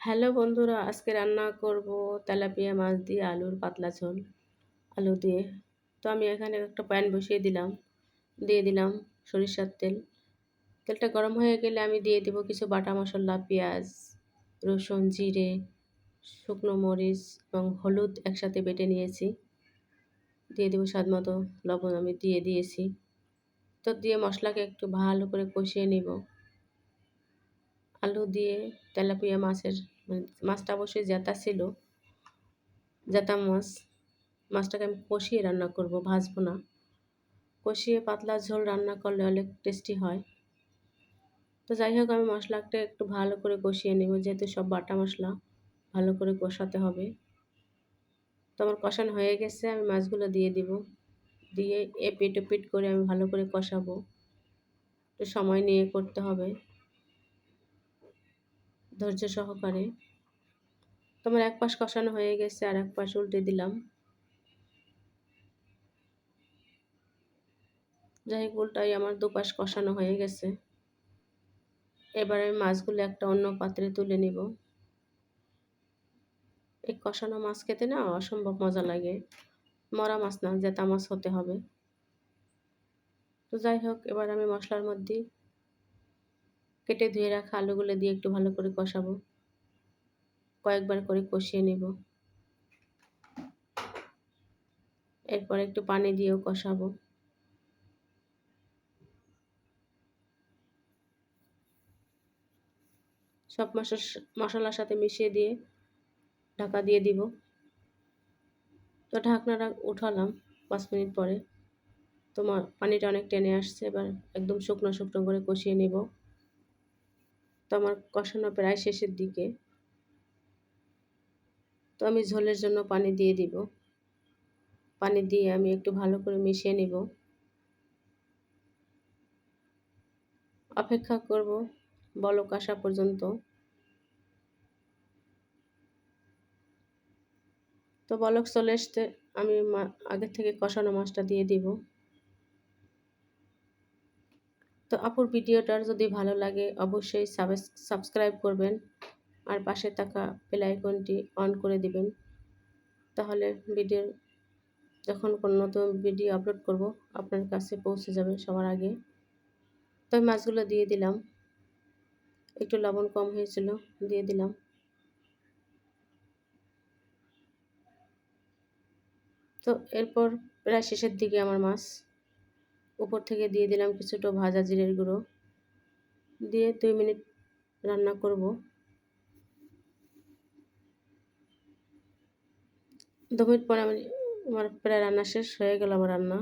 Hello বন্ধুরা, আজকে রান্না করব তেলাপিয়া মাছ দিয়ে আলুর পাতলা ঝোল, আলু দিয়ে। তো আমি এখানে একটা প্যান বসিয়ে দিলাম, দিয়ে দিলাম সরিষার তেল। তেলটা গরম হয়ে গেলে আমি দিয়ে দেব কিছু বাটা মশলা, পেঁয়াজ, রসুন, জিরে, শুকনো মরিচ এবং হলুদ একসাথে বেটে নিয়েছি। দিয়ে দেবো স্বাদ মতো লবণ আমি দিয়ে দিয়েছি। তো দিয়ে মশলাকে একটু ভালো করে কষিয়ে নিব। আলু দিয়ে তেলাপিয়া মাছের, মাছটা অবশ্যই জ্যাতা ছিল জ্যাতা মাছ, মাছটাকে আমি কষিয়ে রান্না করব, ভাজবো না। কষিয়ে পাতলা ঝোল রান্না করলে অনেক টেস্টি হয়। তো যাই হোক, আমি মশলাটা একটু ভালো করে কষিয়ে নেব, যেহেতু সব বাটা মশলা, ভালো করে কষাতে হবে। তো আমার কষানো হয়ে গেছে, আমি মাছগুলো দিয়ে দিব। দিয়ে এপিট ওপিট করে আমি ভালো করে কষাবো। একটু সময় নিয়ে করতে হবে। ধৈর্য সহকারে। তোমার এক পাশ কষানো হয়ে গেছে আর এক পাশ উল্টে দিলাম। যাই হোক, উল্টাই আমার দুপাশ কষানো হয়ে গেছে। এবারে মাছগুলো একটা অন্য পাত্রে তুলে নিব। এই কষানো মাছ খেতে না অসম্ভব মজা লাগে। মরা মাছ না, জেতা মাছ হতে হবে। তো যাই হোক, এবার আমি মশলার মধ্যে কেটে ধুয়ে রাখা আলুগুলো দিয়ে একটু ভালো করে কষাবো। কয়েকবার করে কষিয়ে নেব। এরপর একটু পানি দিয়েও কষাবো। সব মশলার সাথে মিশিয়ে দিয়ে ঢাকা দিয়ে দিব। তো ঢাকনাটা উঠালাম পাঁচ মিনিট পরে। তোমার পানিটা অনেক টেনে আসছে, এবার একদম শুকনো শুকনো করে কষিয়ে নেব। তো আমার কষানো প্রায় শেষের দিকে। তো আমি ঝোলের জন্য পানি দিয়ে দিব। পানি দিয়ে আমি একটু ভালো করে মিশিয়ে নিব। অপেক্ষা করব বলক আসা পর্যন্ত। তো বলক চলে আসতে আমি আগে থেকে কষানো মাছটা দিয়ে দিব। তো আপুর ভিডিওটার যদি ভালো লাগে, অবশ্যই সাবস্ক্রাইব করবেন আর পাশে থাকা বেল আইকনটি অন করে দিবেন। তাহলে ভিডিও যখন কোনো নতুন ভিডিও আপলোড করব, আপনার কাছে পৌঁছে যাবে সবার আগে। তো মাছগুলো দিয়ে দিলাম। একটু লবণ কম হয়েছিল, দিয়ে দিলাম। তো এরপর প্রায় শেষের দিকে আমার মাছ। উপর থেকে দিয়ে দিলাম কিছুটা ভাজা জিরের গুঁড়ো। দিয়ে দুই মিনিট রান্না করব। দু মিনিট পরে আমি, আমার প্রায় রান্না শেষ হয়ে গেল আমার রান্না।